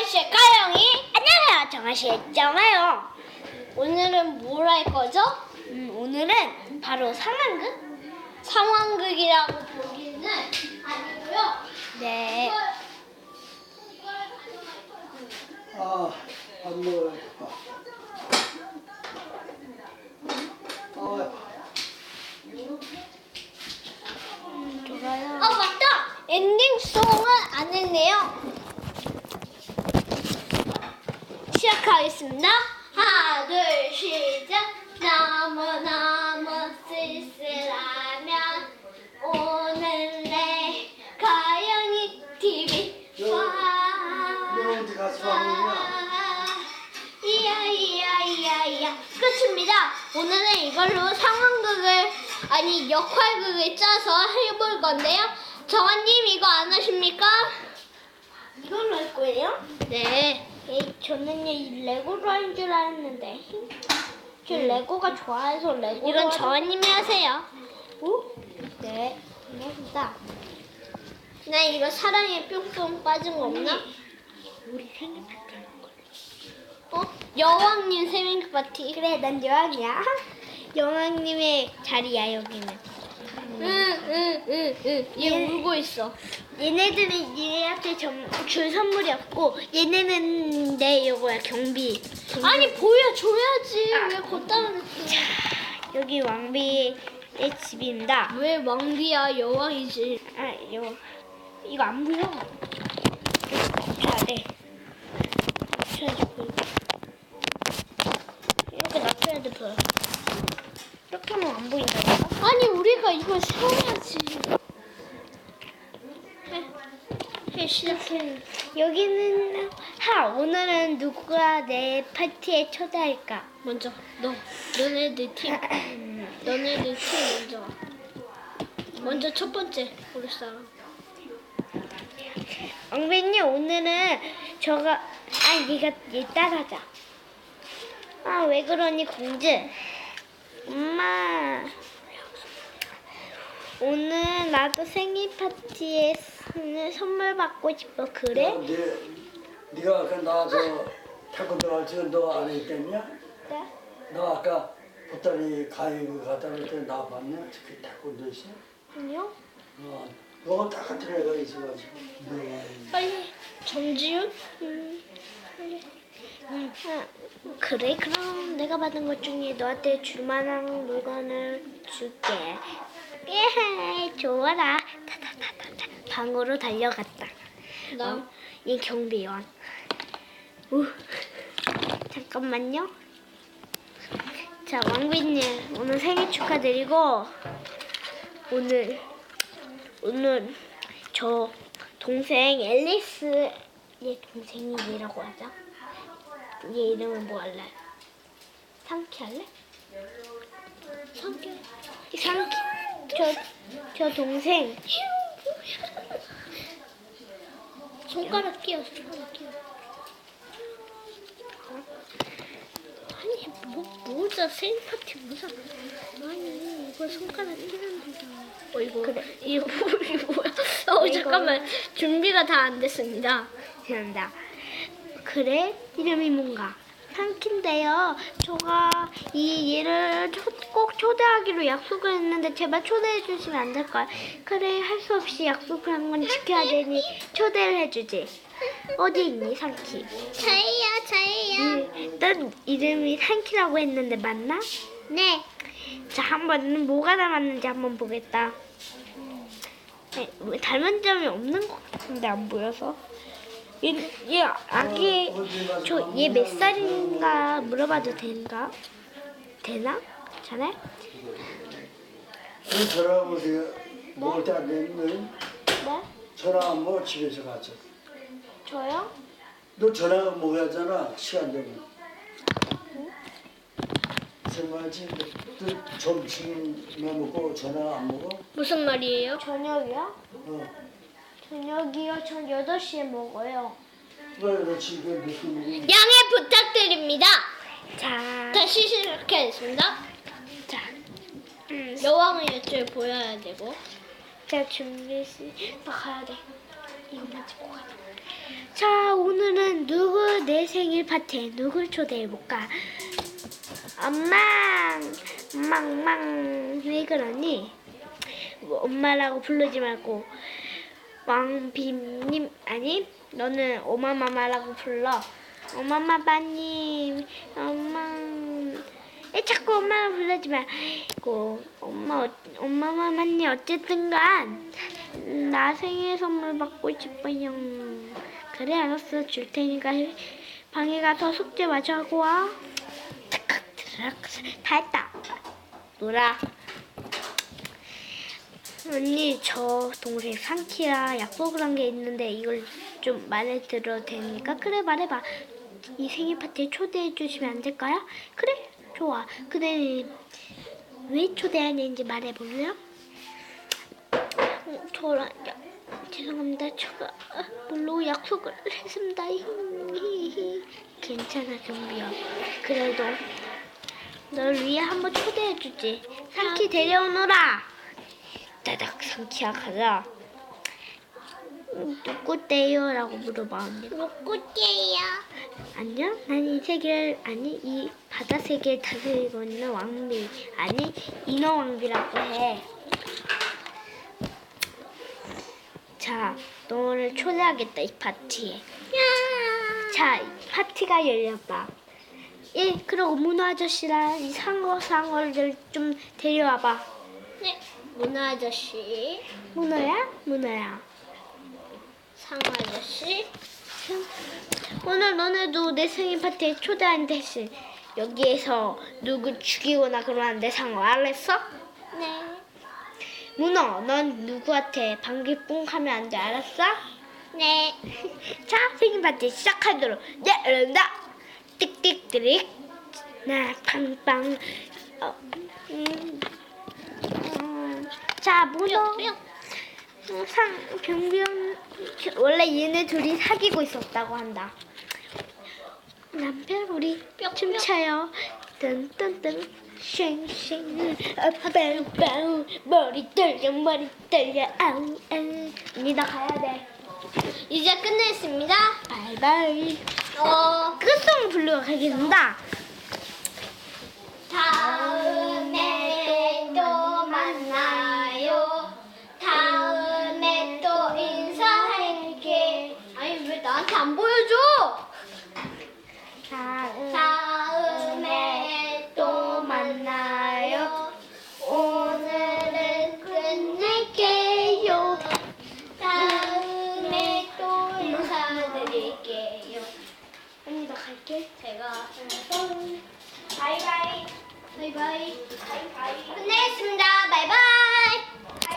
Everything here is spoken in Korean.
정아씨의 까영이? 안녕하세요. 정아씨였잖아요. 오늘은 뭘 할 거죠? 음, 오늘은 바로 상황극? 상황극이라고 보기는 아니고요. 네. 아, 안 먹어요. 아, 좋아요 아 맞다 엔딩송은 안 했네요 시작하겠습니다 하나 둘 시작 너무너무 쓸쓸하면 오늘 내 가연이 TV 왔느냐? 이야 이야 이야 이야 끝입니다. 오늘은 이걸로 상황극을 아니 역할극을 짜서 해볼 건데요. 정한님 이거 안 하십니까? 이걸로 할 거예요? 네. 저는요 이 레고로 할 줄 알았는데 저 레고가 좋아해서 레고 이건 정한님이 하세요. 오? 네. 고맙습니다. 나 이거 사랑에 뿅뿅 빠진 거 없나? 우리 생일 파티 어? 여왕님 생일 파티. 그래, 난 여왕이야. 여왕님의 자리야 여기는. 응, 응, 응, 응. 얘 울고 있어. 얘네들은 얘한테 점, 줄 선물이 없고 얘네는 내 이거야 경비. 아니 보여줘야지. 왜 걷다 그랬어? 여기 왕비의 집입니다. 왜 왕비야 여왕이지? 아, 여 이거 안 보여. 자, 네. 낮춰야지 보여. 이렇게 낮춰야 돼 보여. 이렇게 하면 안 보인다니까? 아니 우리가 이걸 세워야지. 해, 해 시작해. 여기는 하 오늘은 누가 내 파티에 초대할까? 먼저 너 너네들 팀 너네들 팀 먼저 와. 먼저 첫 번째 고를 사람. 엉빈이 오늘은 저가 아 네가 얘 따라하자. 아 왜 그러니 공주? 엄마 오늘 나도 생일 파티에 쓰는 선물 받고 싶어 그래? 네, 네가 아까 나저 태권도 할때너안 했겠냐? 네? 너 아까 보따리 가위그 갖다 놓을 때나 봤냐? 그 태권도 있어? 아니요. 어, 너가 똑같은 애가 있어가지고. 네. 빨리 정지윤? 음, 빨리. 음, 아, 그래 그럼 내가 받은 것 중에 너한테 줄 만한 물건을 줄게. 예, 좋아라. 타타타타타. 방으로 달려갔다. 나? 이 경비원. 우. 잠깐만요. 자, 왕비님 오늘 생일 축하드리고 오늘 오늘 저 동생 앨리스 얘 동생이 얘라고 하자. 얘 이름은 뭐 할래? 상키 할래? 상키. 상키. 저 저 동생. 손가락 끼워 손가락 끼워. 아니 뭐 모자 생일 파티 모자. 아니 이거 손가락 끼는 거잖아. 어 이거 그래 이거 이거 뭐야? 어 잠깐만 준비가 다 안 됐습니다. 죄송합니다. 그래 이름이 뭔가? 상키인데요. 저가 이 얘를 초- 꼭 초대하기로 약속을 했는데 제발 초대해 주시면 안 될까요? 그래 할 수 없이 약속을 한 건 지켜야 되니 초대를 해주지. 어디 있니 상키? 저예요 저예요. 난 이름이 상키라고 했는데 맞나? 네. 자 한번 뭐가 닮았는지 한번 보겠다. 네, 뭐 닮은 점이 없는 것 같은데 안 보여서. 얘, 얘 아기 저 얘 몇 살인가 물어봐도 되는가? 되나? 자네? 너 전화 오세요. 먹을 때안 됐니? 네? 전화 안 먹어 집에서 가자. 저요? 너 전화 먹어야잖아 시간 되면. 정말지 너 점심만 먹고 전화 안 먹어? 무슨 말이에요? 저녁이요? 어. 저녁이요? 전 8시에 먹어요. 왜 양해 부탁드립니다. 자, 다시 시작하겠습니다. 자, 음, 여왕의 예절 보여야 되고. 자, 준비 시, 나 가야 돼. 이것만 찍고 가자. 자, 오늘은 누내 생일 파티에 누굴 초대해볼까? 엄마, 망망 왜 그러니? 뭐 엄마라고 부르지 말고 왕비님 아니 너는 오마마마라고 불러. 오마마마님, 엄마. 에 자꾸 엄마를 부르지 말고 엄마 어- 엄마마마님 어쨌든간 나 생일 선물 받고 싶어요. 그래 알았어 줄 테니까 방에 가서 숙제 마저 하고 와. 다 했다. 놀아. 언니 저 동생 상키랑 약속을 한 게 있는데 이걸 좀 말해 들어도 되니까 그래 말해봐. 이 생일 파티에 초대해 주시면 안 될까요? 그래 좋아. 근데 왜 초대하는지 말해볼래요? 어, 저랑 야, 죄송합니다. 제가 물론 약속을 했습니다. 히히히. 괜찮아 경비야. 그래도 널 위해 한번 초대해주지. 상키 데려오너라. 따닥 상키야 가자. 음, 누구대요? 라고 물어봐 언니가. 누구게요? 안녕? 난 이 세계를 아니 이 바다 세계를 다스리고 있는 왕비 아니 인어 왕비라고 해. 자, 너를 초대하겠다 이 파티에. 자, 이 파티가 열렸다. 예, 그리고 문어 아저씨랑 이 상어 상어를 좀 데려와봐. 네, 문화 아저씨, 문어야? 문어야. 상어 아저씨. 오늘 너네도 내 생일 파티에 초대한 대신 여기에서 누구 죽이거나 돼 상어 알았어? 네. 문어 넌 누구한테 방귀 뿡 하면 안 돼 알았어? 네. 자 생일 파티 시작하도록 네 여러분다 띡띡뜨릭 나 빵빵 어, 음, 음, 자 문어 뿅. 어, 상 병병 원래 얘네 둘이 사귀고 있었다고 한다. 남편 우리 춤춰요. 뜬뜬뜬 쉥쉥 아빠우 머리 떨려 머리 떨려 아우 아우 나 가야 돼. 이제 끝냈습니다. 바이바이. 어, 끝송 부르고 가겠습니다. 다음 내가 바이바이. 바이바이. 바이바이. 끝내겠습니다. 바이바이.